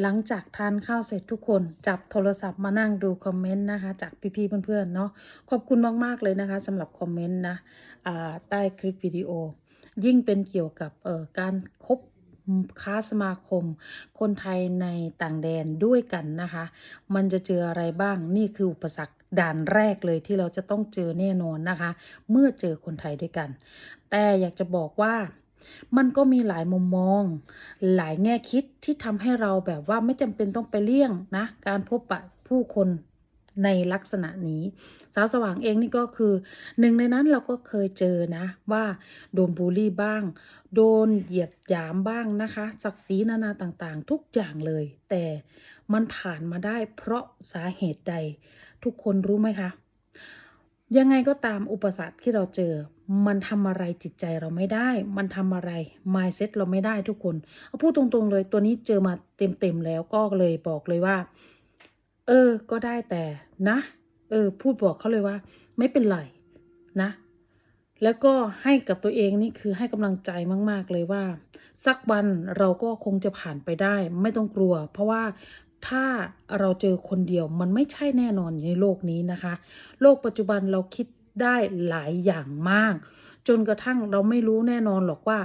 หลังจากทานข้าวเสร็จทุกคนจับโทรศัพท์มานั่งดูคอมเมนต์นะคะ จากพี่ๆเพื่อนๆเนาะขอบคุณมากๆเลยนะคะสำหรับคอมเมนต์นะใต้คลิปวิดีโอ ยิ่งเป็นเกี่ยวกับการคบค้าสมาคม คนไทยในต่างแดนด้วยกันนะคะ มันจะเจออะไรบ้างนี่คืออุปสรรคด่านแรกเลยที่เราจะต้องเจอแน่นอนนะคะ เมื่อเจอคนไทยด้วยกัน แต่อยากจะบอกว่า มันก็มีหลายมุมมอง หลายแง่คิดที่ทำให้เราแบบว่าไม่จำเป็นต้องไปเลี่ยงนะ การพบปะผู้คนในลักษณะนี้สาวสว่างเองนี่ก็คือหนึ่งในนั้นเราก็เคยเจอนะว่าโดนบูลลี่บ้าง โดนเหยียดหยามบ้างนะคะ ศักดิ์ศรีนานาต่างๆ ทุกอย่างเลย แต่มันผ่านมาได้เพราะสาเหตุใด ทุกคนรู้ไหมคะ ยังไงก็ตามอุปสรรคที่เราเจอ มันทำอะไรจิตใจเราไม่ได้ มันทำอะไร mindset เราไม่ได้ทุกคนเอาพูดตรงๆเลยตัวนี้เจอมาเต็มๆแล้วก็เลยบอกเลยว่า เออ ก็ได้แต่นะ เออ พูดบอกเขาเลยว่า ไม่เป็นไรนะ แล้วก็ให้กับตัวเองนี่คือให้กำลังใจมาก ๆเลยว่า สักวันเราก็คงจะผ่านไปได้ ไม่ต้องกลัว เพราะว่า ถ้าเราเจอคนเดียวมันไม่ใช่แน่นอนในโลกนี้นะคะ โลกปัจจุบันเราคิดได้หลายอย่างมาก จนกระทั่งเราไม่รู้แน่นอนหรอกว่า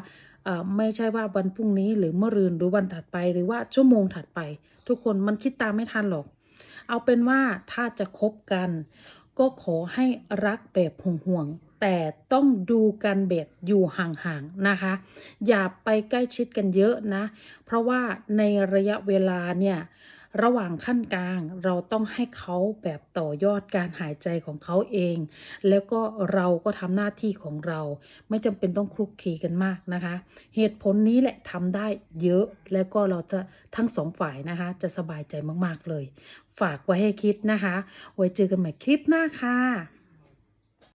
ไม่ใช่ว่าวันพรุ่งนี้หรือเมื่อรืนหรือวันถัดไปหรือว่าชั่วโมงถัดไป ทุกคนมันคิดตามไม่ทันหรอก เอาเป็นว่าถ้าจะคบกัน ก็ขอให้รักแบบห่วงๆแต่ต้องดูกันแบบอยู่ห่างๆนะคะ อย่าไปใกล้ชิดกันเยอะนะ เพราะว่าในระยะเวลาเนี่ย ระหว่างขั้นกลางเราต้องให้เขาแบบต่อยอดการหายใจของเขาเอง แล้วก็เราก็ทำหน้าที่ของเรา ไม่จำเป็นต้องคลุกคลีกันมากนะคะ เหตุผลนี้แหละทำได้เยอะแล้วก็เราจะทั้งสองฝ่ายนะคะ จะสบายใจมากๆเลย ฝากไว้ให้คิดนะคะ ไว้เจอกันใหม่คลิปหน้าค่ะ